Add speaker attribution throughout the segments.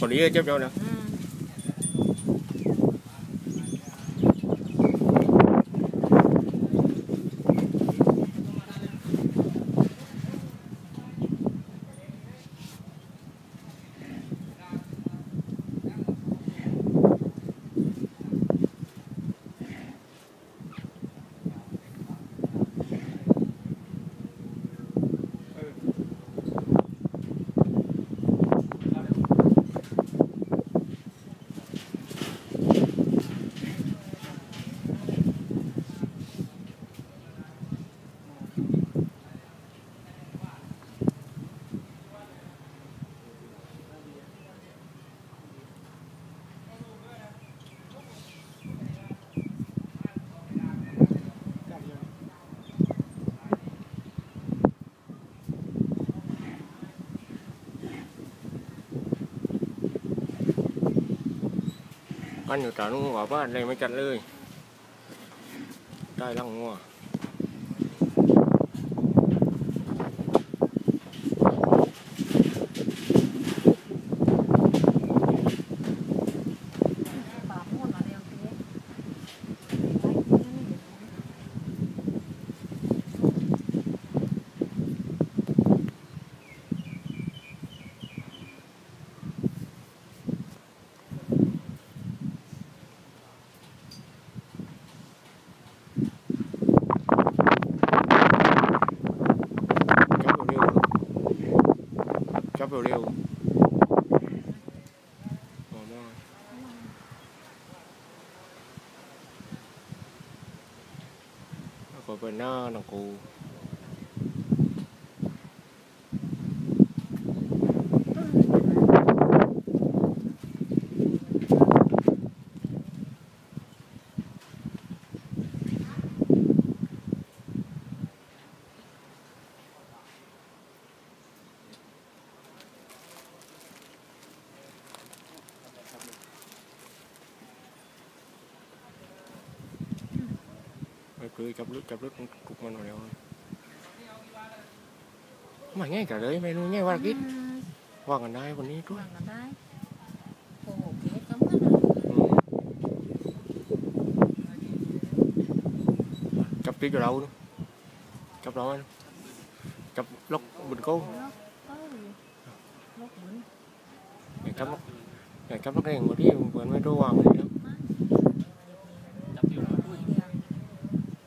Speaker 1: คนนี้เจ็
Speaker 2: มั
Speaker 1: นอยู่ตาลุงหัวบ้านเลยไม่จัดเลย ได้ลังงัว
Speaker 2: ปากม่วนมาเร็วเจ๊
Speaker 1: จับเร็วๆจับเร็วๆโอ้มาแล้วก็เป็นหน้าหนังกู ไม่คือจับลึกจับลึกกุกมันหน่อยเดียวไม่ง่ายกันเลยไม่รู้ง่ายว่ากินว่ากันได้วันนี้ ด้วย
Speaker 2: วางกันได้โอ้โหเก๊ก็มันอะ
Speaker 1: อืมจับ tí cho đâu nữa จับ đâu anh จับ lóc bình cô
Speaker 2: ล็อกเอ้ยล็อกบุญ
Speaker 1: ngày cắm lóc ngày cắm lóc đèn mà đi vừa mới đô hoàng này đó
Speaker 3: จับอยู่นะ
Speaker 2: มีเดียว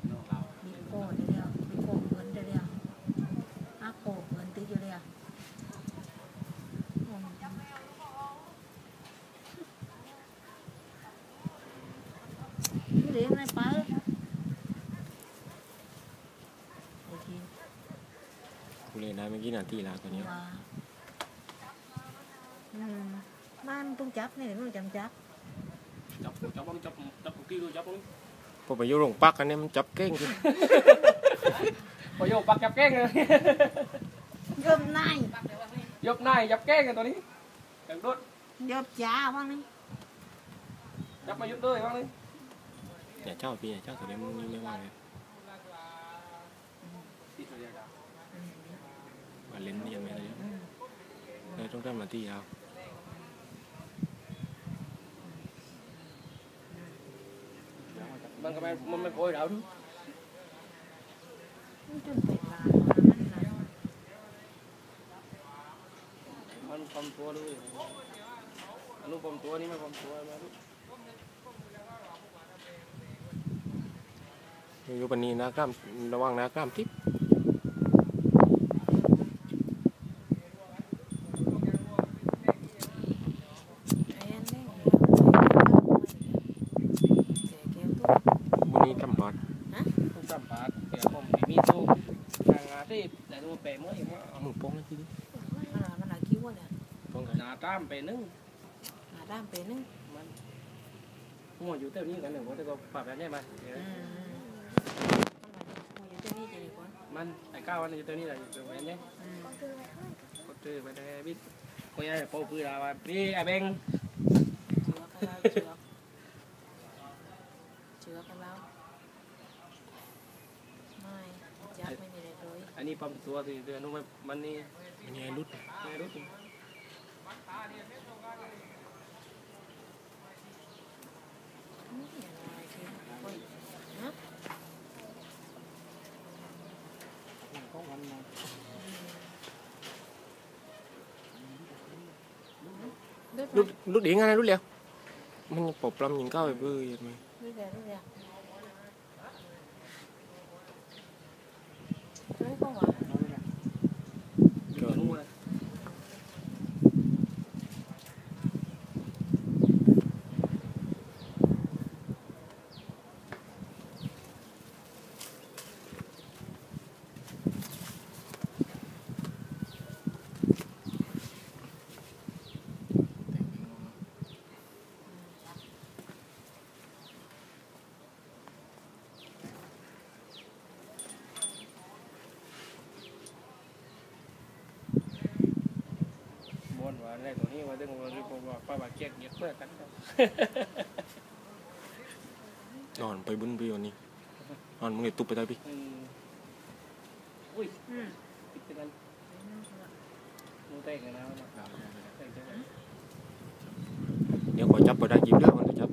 Speaker 3: น้องเรา
Speaker 2: มีโกดเดียวมีโกดเงินเดียวอาโกดเงินติดอยู่เดียวนี่เลี้ยงอะไรไปโอเค
Speaker 1: cô lên đây mấy cái là tí là cái
Speaker 2: ว่า
Speaker 1: nhiều
Speaker 2: อืมบ้านต้องจับนี่มันจำจับ
Speaker 3: จับจับบ้างจับจับกี่ดูจับบ้าง
Speaker 1: cô phải vô rồng bắc anh em chập cái kia
Speaker 3: พอโยกปักจับแก้งเลย
Speaker 2: เริ่มนาย
Speaker 3: ยกนายจับแก้งกันตัวนี้จังโดด
Speaker 2: ยอบจ้าบ้างนี่
Speaker 3: จับมายุดด้วยบ้างเลย
Speaker 1: nhà cháu bây giờ cháu tụi em như mấy bạn này
Speaker 3: ติดตัวเดียว
Speaker 1: mà lên đi mấy đấy đây trong đó mà tí nào
Speaker 3: มันก็ไม่มันไม่โอยเราดู
Speaker 2: มันจนเป็นลานมัน
Speaker 3: ปลอมตัวด้วยอันนู้นปลอมตัวนี่ไม่ปลอมตัวมาดู
Speaker 1: vô bên này nó cam nó quăng nó cam tiếp
Speaker 2: ไอ้อันนี้เดี๋ยวตัว
Speaker 1: bên này trăm bát
Speaker 3: ทุกสามบาทเดี๋ยวผมมีตู้ทางงานที่แต่ดูเป๋เมื่อไหร่
Speaker 1: มึงป้อง cái gì
Speaker 2: มันอะมันอะคิ้วอะเนี่ย
Speaker 1: ป้อง cái
Speaker 3: หนาจ้ามไปนึง
Speaker 2: หาด้ามเป็นนึง
Speaker 3: มันหัวอยู่เท่านี้กันหนึ่งว่าแต่ก็ปรับแบบนี้มา
Speaker 2: อื มัน
Speaker 3: ไอ้ก้าวันนี้ตัวนี้แหละอยู่ตรงนี้
Speaker 2: เนี่ย
Speaker 3: กดตื้อไปได้บิ๊กคุยอะไโป้พื้นเอาไว้พี่ไอ้เบง
Speaker 2: เชือกกัแล้วไม่ยักไม่มีอะไรเลย
Speaker 3: อันนี้ปั๊มตัวสิเดือนนู้นไมันนี่
Speaker 1: มันยั
Speaker 3: งรุดยังรุด
Speaker 2: นี่
Speaker 1: rút rút điện ngay rút leo mình bột lâm nhìn cao vậy bư vậy mày
Speaker 2: รู้เดี๋ยวรู้เดี๋ยวเฮ้ยก็หวาน
Speaker 3: เอาเลยนะเดี๋ยวนู้นเลย บนว่าได้ตัวนี้ว่าตึงว่าคือผมว่าป้าบาเกียกเกียกเพื่อกันครับ
Speaker 1: ngon bay bún bì vào đi ngon มึงเก็บตุบไปได้พี่
Speaker 3: อุ้ยติดกันมึงเตะกันนะเตะจังเลย
Speaker 1: เดี๋ยวขอจับไปได้ยิ้มแล้วมันจะจับ